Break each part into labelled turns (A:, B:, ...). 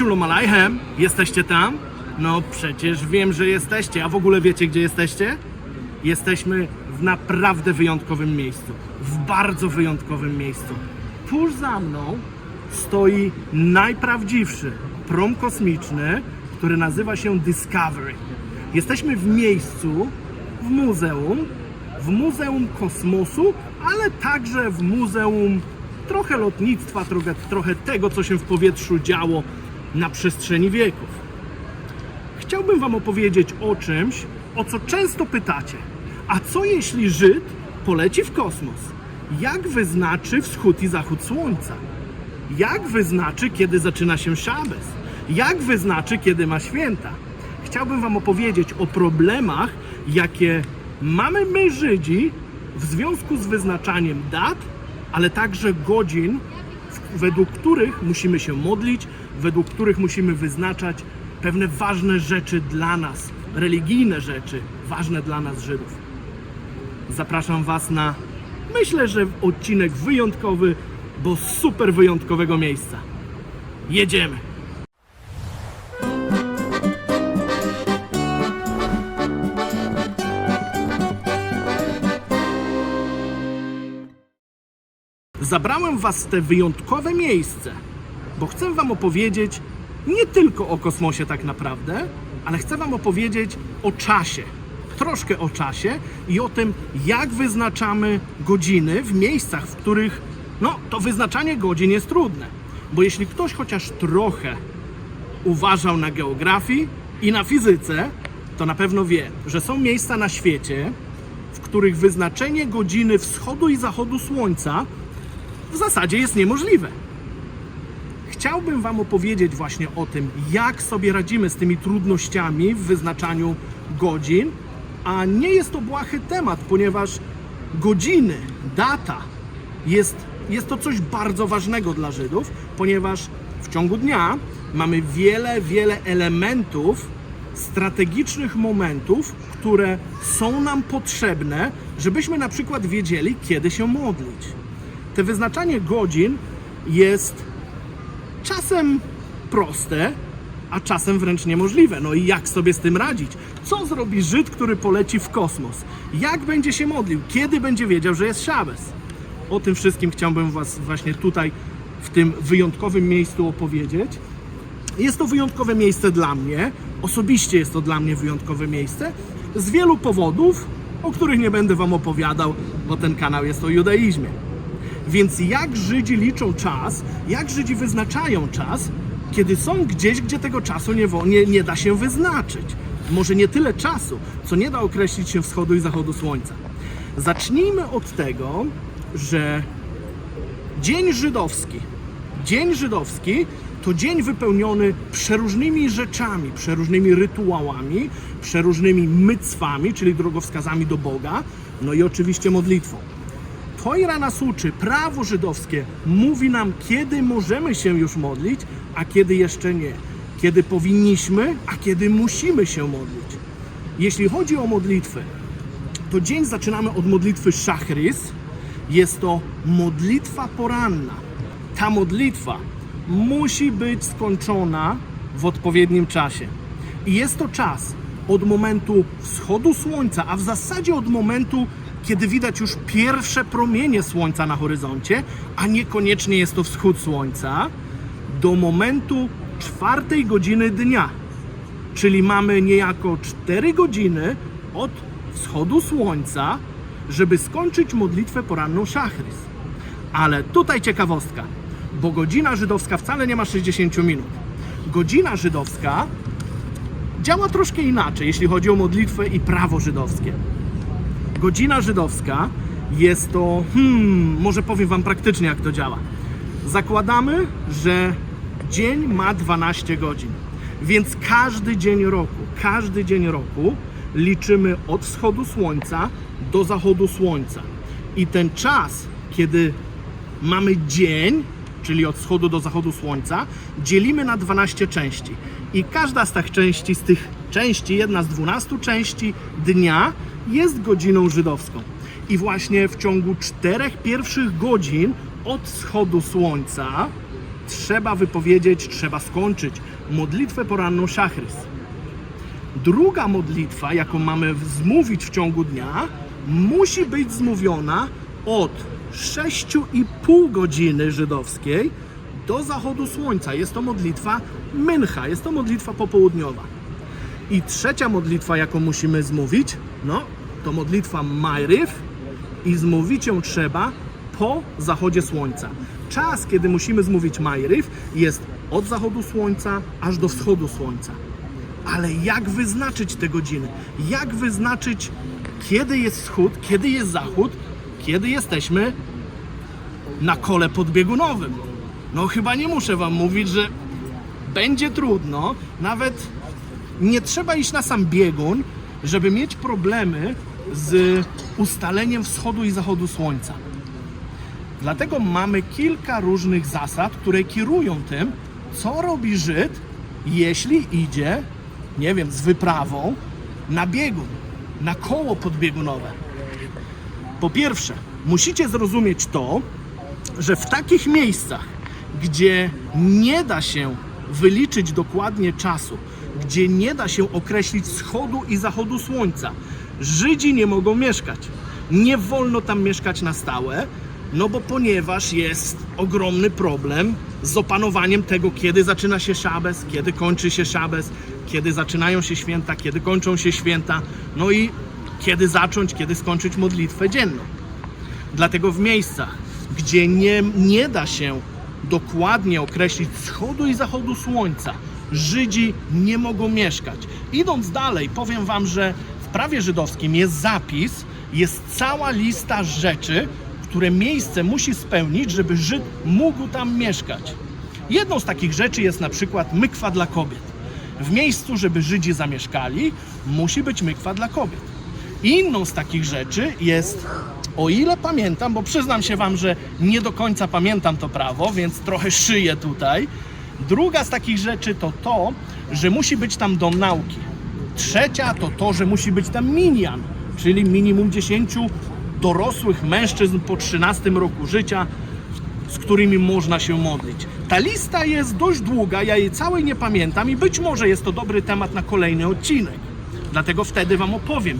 A: Aleichem, jesteście tam? No przecież wiem, że jesteście. A w ogóle wiecie, gdzie jesteście? Jesteśmy w naprawdę wyjątkowym miejscu. W bardzo wyjątkowym miejscu. Tuż za mną stoi najprawdziwszy prom kosmiczny, który nazywa się Discovery. Jesteśmy w miejscu, w muzeum, w Muzeum Kosmosu, ale także w Muzeum trochę lotnictwa, trochę, trochę tego, co się w powietrzu działo na przestrzeni wieków. Chciałbym Wam opowiedzieć o czymś, o co często pytacie. A co jeśli Żyd poleci w kosmos? Jak wyznaczy wschód i zachód słońca? Jak wyznaczy, kiedy zaczyna się szabes? Jak wyznaczy, kiedy ma święta? Chciałbym Wam opowiedzieć o problemach, jakie mamy my Żydzi w związku z wyznaczaniem dat, ale także godzin, według których musimy się modlić, według których musimy wyznaczać pewne ważne rzeczy dla nas, religijne rzeczy, ważne dla nas Żydów. Zapraszam Was na, myślę, że odcinek wyjątkowy, bo super wyjątkowego miejsca. Jedziemy! Zabrałem Was w te wyjątkowe miejsce, bo chcę Wam opowiedzieć nie tylko o kosmosie tak naprawdę, ale chcę Wam opowiedzieć o czasie. Troszkę o czasie i o tym, jak wyznaczamy godziny w miejscach, w których no, to wyznaczanie godzin jest trudne. Bo jeśli ktoś chociaż trochę uważał na geografii i na fizyce, to na pewno wie, że są miejsca na świecie, w których wyznaczenie godziny wschodu i zachodu słońca w zasadzie jest niemożliwe. Chciałbym Wam opowiedzieć właśnie o tym, jak sobie radzimy z tymi trudnościami w wyznaczaniu godzin, a nie jest to błahy temat, ponieważ godziny, data jest, jest to coś bardzo ważnego dla Żydów, ponieważ w ciągu dnia mamy wiele, wiele elementów, strategicznych momentów, które są nam potrzebne, żebyśmy na przykład wiedzieli, kiedy się modlić. Te wyznaczanie godzin jest czasem proste, a czasem wręcz niemożliwe. No i jak sobie z tym radzić? Co zrobi Żyd, który poleci w kosmos? Jak będzie się modlił? Kiedy będzie wiedział, że jest szabes? O tym wszystkim chciałbym Was właśnie tutaj, w tym wyjątkowym miejscu opowiedzieć. Jest to wyjątkowe miejsce dla mnie. Osobiście jest to dla mnie wyjątkowe miejsce z wielu powodów, o których nie będę Wam opowiadał, bo ten kanał jest o judaizmie. Więc jak Żydzi liczą czas, jak Żydzi wyznaczają czas, kiedy są gdzieś, gdzie tego czasu nie, nie, nie da się wyznaczyć? Może nie tyle czasu, co nie da określić się wschodu i zachodu słońca. Zacznijmy od tego, że Dzień Żydowski. Dzień Żydowski to dzień wypełniony przeróżnymi rzeczami, przeróżnymi rytuałami, przeróżnymi mycwami, czyli drogowskazami do Boga, no i oczywiście modlitwą. Tojra nas uczy, prawo żydowskie mówi nam, kiedy możemy się już modlić, a kiedy jeszcze nie. Kiedy powinniśmy, a kiedy musimy się modlić. Jeśli chodzi o modlitwę, to dzień zaczynamy od modlitwy Szachris. Jest to modlitwa poranna. Ta modlitwa musi być skończona w odpowiednim czasie. I jest to czas od momentu wschodu słońca, a w zasadzie od momentu, kiedy widać już pierwsze promienie słońca na horyzoncie, a niekoniecznie jest to wschód słońca, do momentu czwartej godziny dnia. Czyli mamy niejako 4 godziny od wschodu słońca, żeby skończyć modlitwę poranną Szachrys. Ale tutaj ciekawostka, bo godzina żydowska wcale nie ma 60 minut. Godzina żydowska działa troszkę inaczej, jeśli chodzi o modlitwę i prawo żydowskie. Godzina żydowska jest to, hmm, może powiem Wam praktycznie jak to działa. Zakładamy, że dzień ma 12 godzin, więc każdy dzień roku, każdy dzień roku liczymy od wschodu słońca do zachodu słońca. I ten czas, kiedy mamy dzień, czyli od wschodu do zachodu słońca, dzielimy na 12 części. I każda z tych części, z tych części, jedna z 12 części dnia jest godziną żydowską. I właśnie w ciągu czterech pierwszych godzin od wschodu słońca trzeba wypowiedzieć, trzeba skończyć modlitwę poranną Szachrys. Druga modlitwa, jaką mamy zmówić w ciągu dnia, musi być zmówiona od 6,5 godziny żydowskiej do zachodu słońca. Jest to modlitwa Mincha, jest to modlitwa popołudniowa. I trzecia modlitwa, jaką musimy zmówić, no to modlitwa Majryw i zmówić ją trzeba po zachodzie słońca. Czas, kiedy musimy zmówić Majryw jest od zachodu słońca aż do wschodu słońca. Ale jak wyznaczyć te godziny? Jak wyznaczyć, kiedy jest wschód, kiedy jest zachód, kiedy jesteśmy na kole podbiegunowym? No chyba nie muszę wam mówić, że będzie trudno, nawet nie trzeba iść na sam biegun, żeby mieć problemy z ustaleniem wschodu i zachodu słońca. Dlatego mamy kilka różnych zasad, które kierują tym, co robi Żyd, jeśli idzie, nie wiem, z wyprawą na biegun, na koło podbiegunowe. Po pierwsze, musicie zrozumieć to, że w takich miejscach, gdzie nie da się wyliczyć dokładnie czasu, gdzie nie da się określić wschodu i zachodu słońca, Żydzi nie mogą mieszkać. Nie wolno tam mieszkać na stałe, no bo ponieważ jest ogromny problem z opanowaniem tego, kiedy zaczyna się szabes, kiedy kończy się szabes, kiedy zaczynają się święta, kiedy kończą się święta, no i kiedy zacząć, kiedy skończyć modlitwę dzienną. Dlatego w miejscach, gdzie nie, nie da się dokładnie określić wschodu i zachodu słońca, Żydzi nie mogą mieszkać. Idąc dalej, powiem Wam, że w prawie żydowskim jest zapis, jest cała lista rzeczy, które miejsce musi spełnić, żeby Żyd mógł tam mieszkać. Jedną z takich rzeczy jest na przykład mykwa dla kobiet. W miejscu, żeby Żydzi zamieszkali, musi być mykwa dla kobiet. Inną z takich rzeczy jest, o ile pamiętam, bo przyznam się Wam, że nie do końca pamiętam to prawo, więc trochę szyję tutaj. Druga z takich rzeczy to to, że musi być tam dom nauki. Trzecia to to, że musi być tam minian, czyli minimum 10 dorosłych mężczyzn po 13 roku życia, z którymi można się modlić. Ta lista jest dość długa, ja jej całej nie pamiętam i być może jest to dobry temat na kolejny odcinek. Dlatego wtedy Wam opowiem,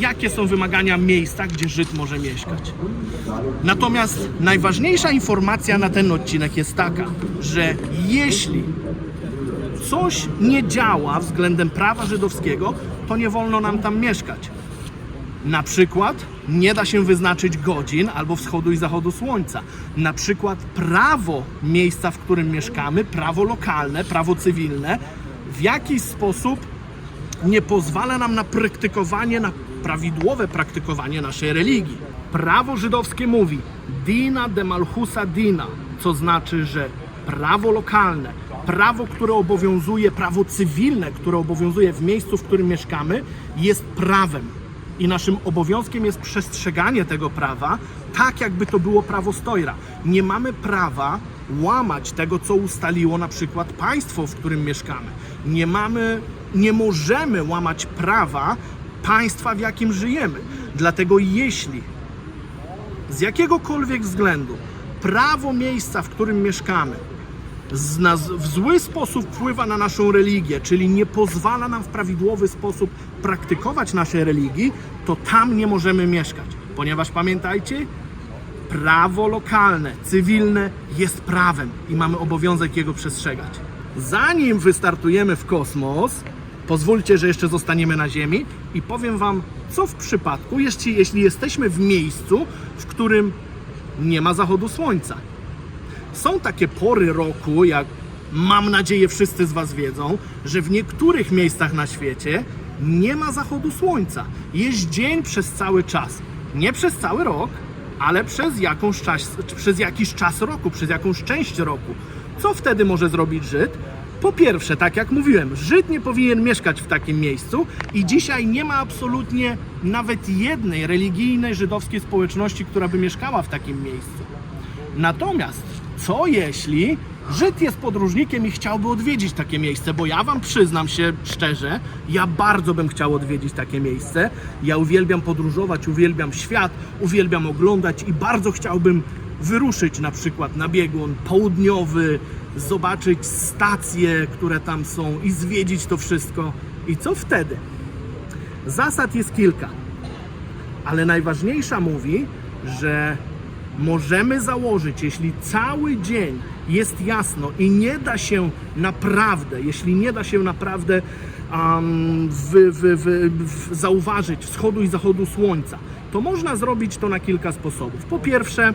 A: jakie są wymagania miejsca, gdzie Żyd może mieszkać. Natomiast najważniejsza informacja na ten odcinek jest taka, że jeśli coś nie działa względem prawa żydowskiego, to nie wolno nam tam mieszkać. Na przykład nie da się wyznaczyć godzin albo wschodu i zachodu słońca. Na przykład prawo miejsca, w którym mieszkamy, prawo lokalne, prawo cywilne, w jakiś sposób nie pozwala nam na praktykowanie, na prawidłowe praktykowanie naszej religii. Prawo żydowskie mówi dina de malchusa dina, co znaczy, że prawo lokalne, prawo, które obowiązuje, prawo cywilne, które obowiązuje w miejscu, w którym mieszkamy, jest prawem. I naszym obowiązkiem jest przestrzeganie tego prawa, tak jakby to było prawo stojra. Nie mamy prawa łamać tego, co ustaliło na przykład państwo, w którym mieszkamy. Nie mamy, nie możemy łamać prawa państwa, w jakim żyjemy. Dlatego jeśli z jakiegokolwiek względu prawo miejsca, w którym mieszkamy, nas, w zły sposób wpływa na naszą religię, czyli nie pozwala nam w prawidłowy sposób praktykować naszej religii, to tam nie możemy mieszkać. Ponieważ pamiętajcie, prawo lokalne, cywilne jest prawem i mamy obowiązek jego przestrzegać. Zanim wystartujemy w kosmos, pozwólcie, że jeszcze zostaniemy na Ziemi i powiem Wam, co w przypadku, jeśli, jeśli jesteśmy w miejscu, w którym nie ma zachodu słońca. Są takie pory roku, jak mam nadzieję wszyscy z Was wiedzą, że w niektórych miejscach na świecie nie ma zachodu słońca. Jest dzień przez cały czas. Nie przez cały rok, ale przez, jakąś czas, przez jakiś czas roku, przez jakąś część roku. Co wtedy może zrobić Żyd? Po pierwsze, tak jak mówiłem, Żyd nie powinien mieszkać w takim miejscu i dzisiaj nie ma absolutnie nawet jednej religijnej żydowskiej społeczności, która by mieszkała w takim miejscu. Natomiast co jeśli Żyd jest podróżnikiem i chciałby odwiedzić takie miejsce? Bo ja wam przyznam się szczerze, ja bardzo bym chciał odwiedzić takie miejsce. Ja uwielbiam podróżować, uwielbiam świat, uwielbiam oglądać i bardzo chciałbym wyruszyć na przykład na biegun południowy zobaczyć stacje, które tam są i zwiedzić to wszystko. I co wtedy? Zasad jest kilka, ale najważniejsza mówi, że możemy założyć, jeśli cały dzień jest jasno i nie da się naprawdę, jeśli nie da się naprawdę um, zauważyć wschodu i zachodu słońca, to można zrobić to na kilka sposobów. Po pierwsze,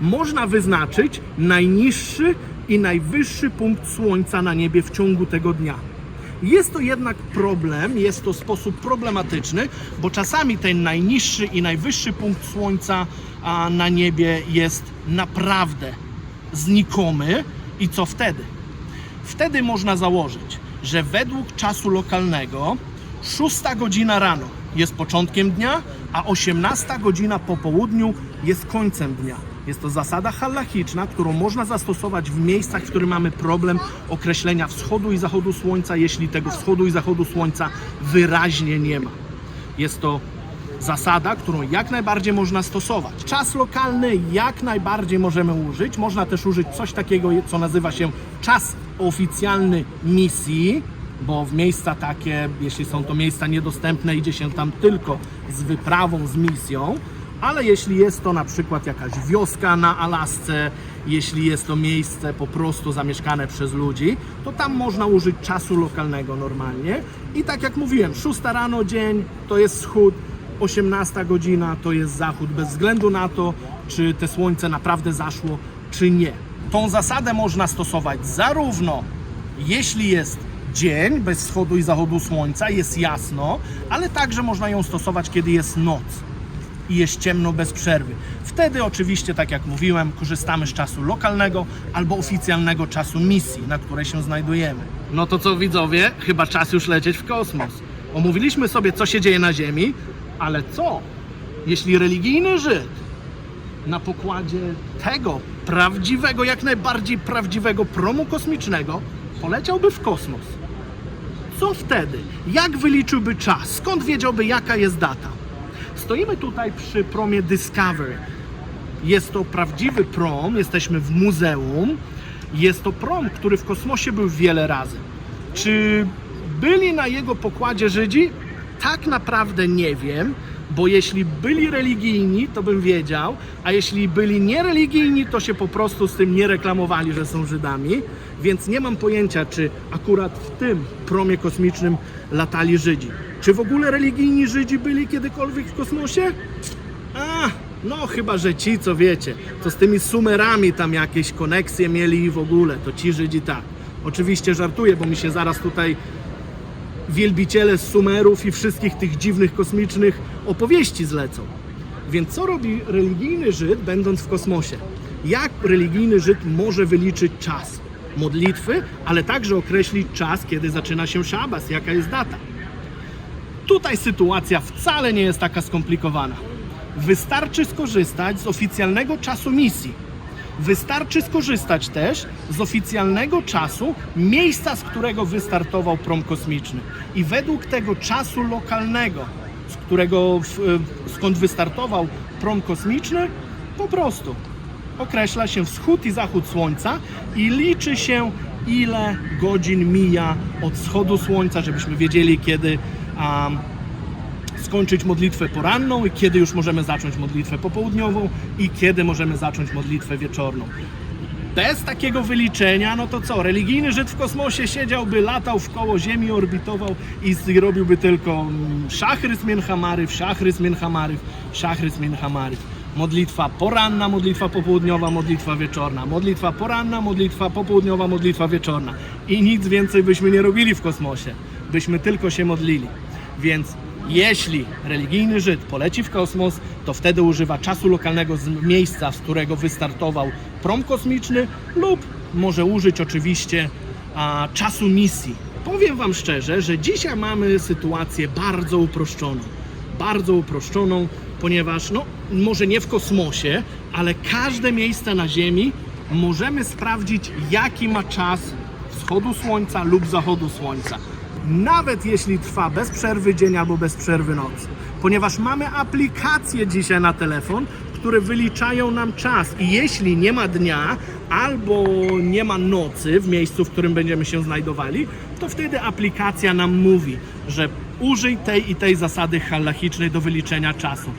A: można wyznaczyć najniższy i najwyższy punkt słońca na niebie w ciągu tego dnia. Jest to jednak problem, jest to sposób problematyczny, bo czasami ten najniższy i najwyższy punkt słońca na niebie jest naprawdę znikomy. I co wtedy? Wtedy można założyć, że według czasu lokalnego 6 godzina rano jest początkiem dnia, a 18 godzina po południu jest końcem dnia. Jest to zasada halachiczna, którą można zastosować w miejscach, w których mamy problem określenia wschodu i zachodu słońca, jeśli tego wschodu i zachodu słońca wyraźnie nie ma. Jest to zasada, którą jak najbardziej można stosować. Czas lokalny jak najbardziej możemy użyć. Można też użyć coś takiego, co nazywa się czas oficjalny misji, bo w miejsca takie, jeśli są to miejsca niedostępne, idzie się tam tylko z wyprawą, z misją. Ale jeśli jest to na przykład jakaś wioska na Alasce, jeśli jest to miejsce po prostu zamieszkane przez ludzi, to tam można użyć czasu lokalnego normalnie. I tak jak mówiłem, 6 rano dzień to jest wschód, 18 godzina to jest zachód, bez względu na to, czy te słońce naprawdę zaszło, czy nie. Tą zasadę można stosować zarówno jeśli jest dzień bez wschodu i zachodu słońca, jest jasno, ale także można ją stosować, kiedy jest noc i jest ciemno bez przerwy. Wtedy oczywiście, tak jak mówiłem, korzystamy z czasu lokalnego albo oficjalnego czasu misji, na której się znajdujemy. No to co widzowie, chyba czas już lecieć w kosmos. Omówiliśmy sobie, co się dzieje na Ziemi, ale co, jeśli religijny Żyd na pokładzie tego prawdziwego, jak najbardziej prawdziwego promu kosmicznego poleciałby w kosmos? Co wtedy? Jak wyliczyłby czas? Skąd wiedziałby, jaka jest data? Stoimy tutaj przy promie Discovery. Jest to prawdziwy prom, jesteśmy w muzeum. Jest to prom, który w kosmosie był wiele razy. Czy byli na jego pokładzie Żydzi? Tak naprawdę nie wiem, bo jeśli byli religijni, to bym wiedział, a jeśli byli niereligijni, to się po prostu z tym nie reklamowali, że są Żydami, więc nie mam pojęcia, czy akurat w tym promie kosmicznym latali Żydzi. Czy w ogóle religijni Żydzi byli kiedykolwiek w kosmosie? A, no chyba, że ci, co wiecie, to z tymi Sumerami tam jakieś koneksje mieli i w ogóle, to ci Żydzi tak. Oczywiście żartuję, bo mi się zaraz tutaj wielbiciele z Sumerów i wszystkich tych dziwnych kosmicznych opowieści zlecą. Więc co robi religijny Żyd, będąc w kosmosie? Jak religijny Żyd może wyliczyć czas? Modlitwy, ale także określić czas, kiedy zaczyna się szabas, jaka jest data. Tutaj sytuacja wcale nie jest taka skomplikowana. Wystarczy skorzystać z oficjalnego czasu misji. Wystarczy skorzystać też z oficjalnego czasu miejsca, z którego wystartował prom kosmiczny. I według tego czasu lokalnego, z którego e, skąd wystartował prom kosmiczny, po prostu określa się wschód i zachód słońca i liczy się ile godzin mija od wschodu słońca, żebyśmy wiedzieli kiedy am, skończyć modlitwę poranną i kiedy już możemy zacząć modlitwę popołudniową i kiedy możemy zacząć modlitwę wieczorną. Bez takiego wyliczenia, no to co? Religijny Żyd w kosmosie siedziałby, latał w koło Ziemi, orbitował i z- robiłby tylko mm, szachrys mienhamaryw, szachrys mienhamaryw, szachrys mienhamaryw. Modlitwa poranna, modlitwa popołudniowa, modlitwa wieczorna. Modlitwa poranna, modlitwa popołudniowa, modlitwa wieczorna. I nic więcej byśmy nie robili w kosmosie. Byśmy tylko się modlili. Więc jeśli religijny Żyd poleci w kosmos, to wtedy używa czasu lokalnego z miejsca, z którego wystartował prom kosmiczny, lub może użyć oczywiście a, czasu misji. Powiem Wam szczerze, że dzisiaj mamy sytuację bardzo uproszczoną. Bardzo uproszczoną, ponieważ, no, może nie w kosmosie, ale każde miejsce na Ziemi możemy sprawdzić, jaki ma czas wschodu słońca lub zachodu słońca nawet jeśli trwa bez przerwy dzień albo bez przerwy noc. Ponieważ mamy aplikacje dzisiaj na telefon, które wyliczają nam czas. I jeśli nie ma dnia, albo nie ma nocy w miejscu, w którym będziemy się znajdowali, to wtedy aplikacja nam mówi, że użyj tej i tej zasady halachicznej do wyliczenia czasu.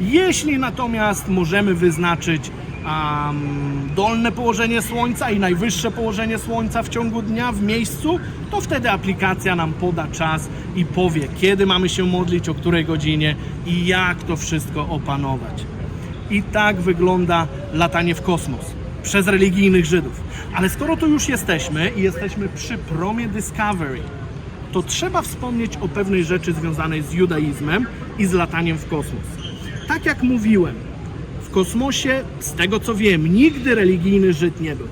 A: Jeśli natomiast możemy wyznaczyć am, dolne położenie słońca i najwyższe położenie słońca w ciągu dnia w miejscu, to wtedy aplikacja nam poda czas i powie, kiedy mamy się modlić, o której godzinie i jak to wszystko opanować. I tak wygląda latanie w kosmos przez religijnych Żydów. Ale skoro tu już jesteśmy i jesteśmy przy promie Discovery, to trzeba wspomnieć o pewnej rzeczy związanej z judaizmem i z lataniem w kosmos. Tak jak mówiłem, kosmosie, z tego co wiem, nigdy religijny Żyd nie był.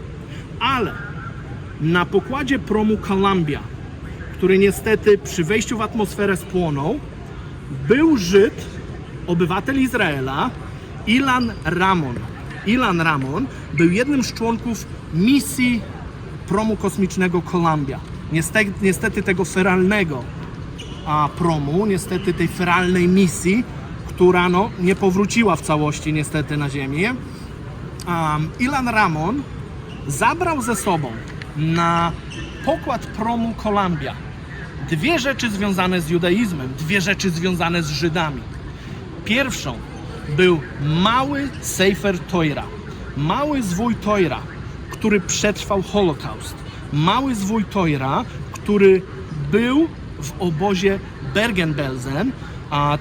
A: Ale na pokładzie promu Columbia, który niestety przy wejściu w atmosferę spłonął, był Żyd, obywatel Izraela, Ilan Ramon. Ilan Ramon był jednym z członków misji promu kosmicznego Columbia. Niestety, niestety tego feralnego a, promu, niestety tej feralnej misji, która no, nie powróciła w całości niestety na Ziemię. Um, Ilan Ramon zabrał ze sobą na pokład promu Columbia dwie rzeczy związane z judaizmem, dwie rzeczy związane z Żydami. Pierwszą był mały Sefer Toira, mały zwój Toira, który przetrwał Holokaust. Mały zwój Toira, który był w obozie Bergen-Belsen,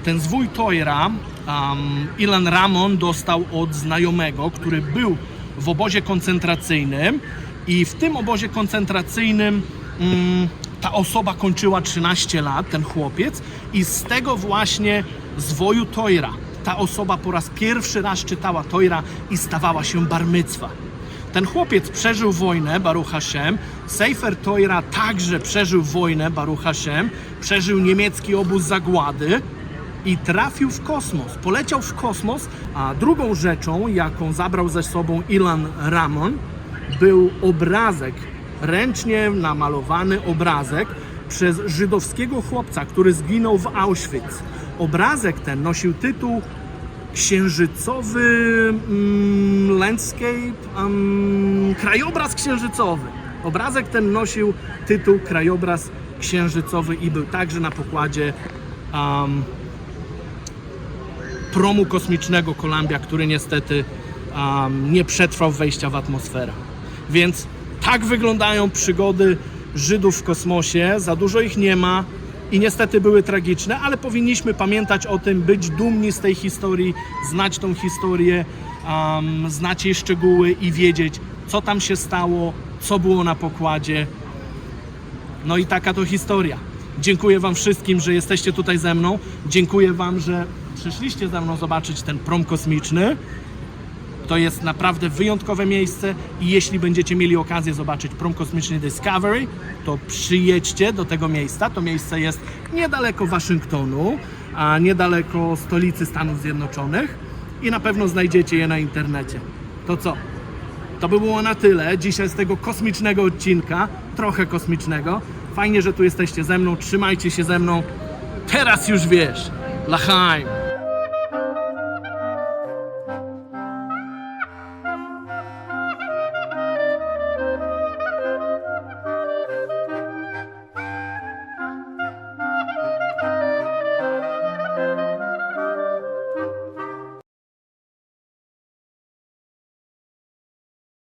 A: ten zwój Toira um, Ilan Ramon dostał od znajomego, który był w obozie koncentracyjnym i w tym obozie koncentracyjnym mm, ta osoba kończyła 13 lat, ten chłopiec, i z tego właśnie zwoju Toira ta osoba po raz pierwszy raz czytała Toira i stawała się barmycwa. Ten chłopiec przeżył wojnę, Baruch Hashem. Sefer Toira także przeżył wojnę, Baruch Hashem. Przeżył niemiecki obóz zagłady i trafił w kosmos. Poleciał w kosmos, a drugą rzeczą, jaką zabrał ze sobą Ilan Ramon, był obrazek, ręcznie namalowany obrazek przez żydowskiego chłopca, który zginął w Auschwitz. Obrazek ten nosił tytuł Księżycowy mm, landscape, mm, krajobraz księżycowy. Obrazek ten nosił tytuł Krajobraz księżycowy i był także na pokładzie um, promu kosmicznego Columbia, który niestety um, nie przetrwał wejścia w atmosferę. Więc tak wyglądają przygody Żydów w kosmosie. Za dużo ich nie ma i niestety były tragiczne, ale powinniśmy pamiętać o tym, być dumni z tej historii, znać tą historię, um, znać jej szczegóły i wiedzieć, co tam się stało, co było na pokładzie. No i taka to historia. Dziękuję Wam wszystkim, że jesteście tutaj ze mną. Dziękuję Wam, że przyszliście ze mną zobaczyć ten prom kosmiczny. To jest naprawdę wyjątkowe miejsce i jeśli będziecie mieli okazję zobaczyć prom kosmiczny Discovery, to przyjedźcie do tego miejsca. To miejsce jest niedaleko Waszyngtonu, a niedaleko stolicy Stanów Zjednoczonych i na pewno znajdziecie je na internecie. To co? To by było na tyle dzisiaj z tego kosmicznego odcinka, trochę kosmicznego. Fajnie, że tu jesteście ze mną, trzymajcie się ze mną. Teraz już wiesz, Lachaim.